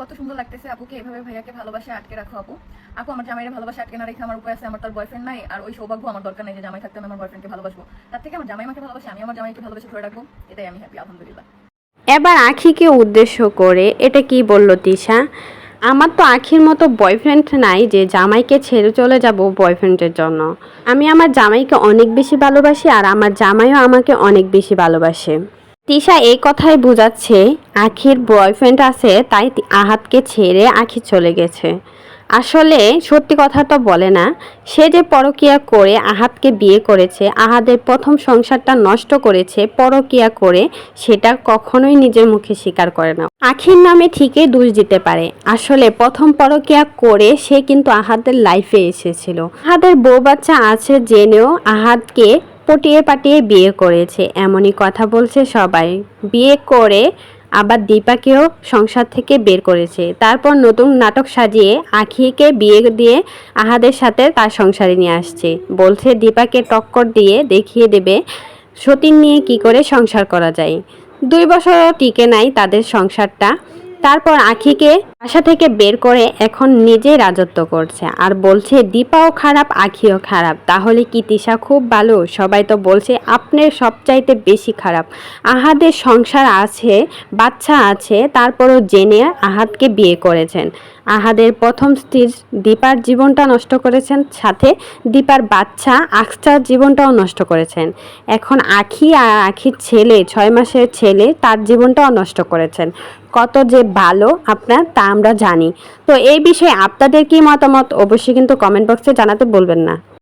কত সুন্দর লাগতেছে আপুকে এভাবে ভাইয়াকে ভালোবাসে আটকে রাখো আপু। আপু, আমার জামাইয়ের ভালোবাসা আটকে না রেখে আমার উপায় আছে আমার তার বয়ফ্রেন্ড নাই, আর ওই সৌভাগ্য আমার দরকার নেই যে জামাই থাকতে আমি আমার বয়ফ্রেন্ডকে ভালোবাসবো। তার থেকে আমার জামাই আমাকে ভালোবাসে, আমি আমার জামাইকে ভালোবাসে ধরে রাখব, এটাই আমি হ্যাপি আলহামদুলিল্লাহ। এবার আখিকে উদ্দেশ্য করে এটা কি বলল তিশা? আমার তো আখির মতো বয়ফ্রেন্ড নাই যে জামাইকে ছেড়ে চলে যাব বয়ফ্রেন্ডের জন্য। আমি আমার জামাইকে অনেক বেশি ভালোবাসি আর আমার জামাইও আমাকে অনেক বেশি ভালোবাসে। তিশা এই কথাই বোঝাচ্ছে, আখির বয়ফ্রেন্ড আছে, তাই আহাতকে ছেড়ে আখি চলে গেছে। আসলে সত্যি কথা তো বলে না, সে যে পরকিয়া করে আহাতকে বিয়ে করেছে, আহাদের প্রথম সংসারটা নষ্ট করেছে, পরকিয়া করে, সেটা কখনোই নিজের মুখে স্বীকার করে না। আখির নামে ঠিকই দোষ দিতে পারে। আসলে প্রথম পরকিয়া করে সে কিন্তু আহাদের লাইফে এসেছিল। আহাদের বউ বাচ্চা আছে জেনেও আহাদকে পটিয়ে পাটিয়ে বিয়ে করেছে, এমনই কথা বলছে সবাই। বিয়ে করে আবার দীপাকেও সংসার থেকে বের করেছে। তারপর নতুন নাটক সাজিয়ে আখিকে বিয়ে দিয়ে আহাদের সাথে তার সংসারে নিয়ে আসছে। বলছে, দীপাকে টক্কর দিয়ে দেখিয়ে দেবে সতীন নিয়ে কি করে সংসার করা যায়। দুই বছরও টিকে নাই তাদের সংসারটা। তারপর আখিকে বাসা থেকে বের করে এখন নিজে রাজত্ব করছে। আর বলছে, দীপাও খারাপ, আখিও খারাপ। তাহলে কি তিশা খুব ভালো? সবাই তো বলছে, আপনার সবচাইতে বেশি খারাপ। আহাদের সংসার আছে, বাচ্চা আছে, তারপরও জেনে আহাদকে বিয়ে করেছেন। আহাদের প্রথম স্ত্রীর দীপার জীবনটা নষ্ট করেছেন, সাথে দীপার বাচ্চা আকসার জীবনটাও নষ্ট করেছেন। এখন আখি আর আখির ছেলে, ছয় মাসের ছেলে, তার জীবনটাও নষ্ট করেছেন। কত যে ভালো আপনার, তা আমরা জানি। তো এই বিষয়ে আপনাদের কি মতামত? অবশ্যই কিন্তু কমেন্ট বক্সে জানাতে বলবেন না।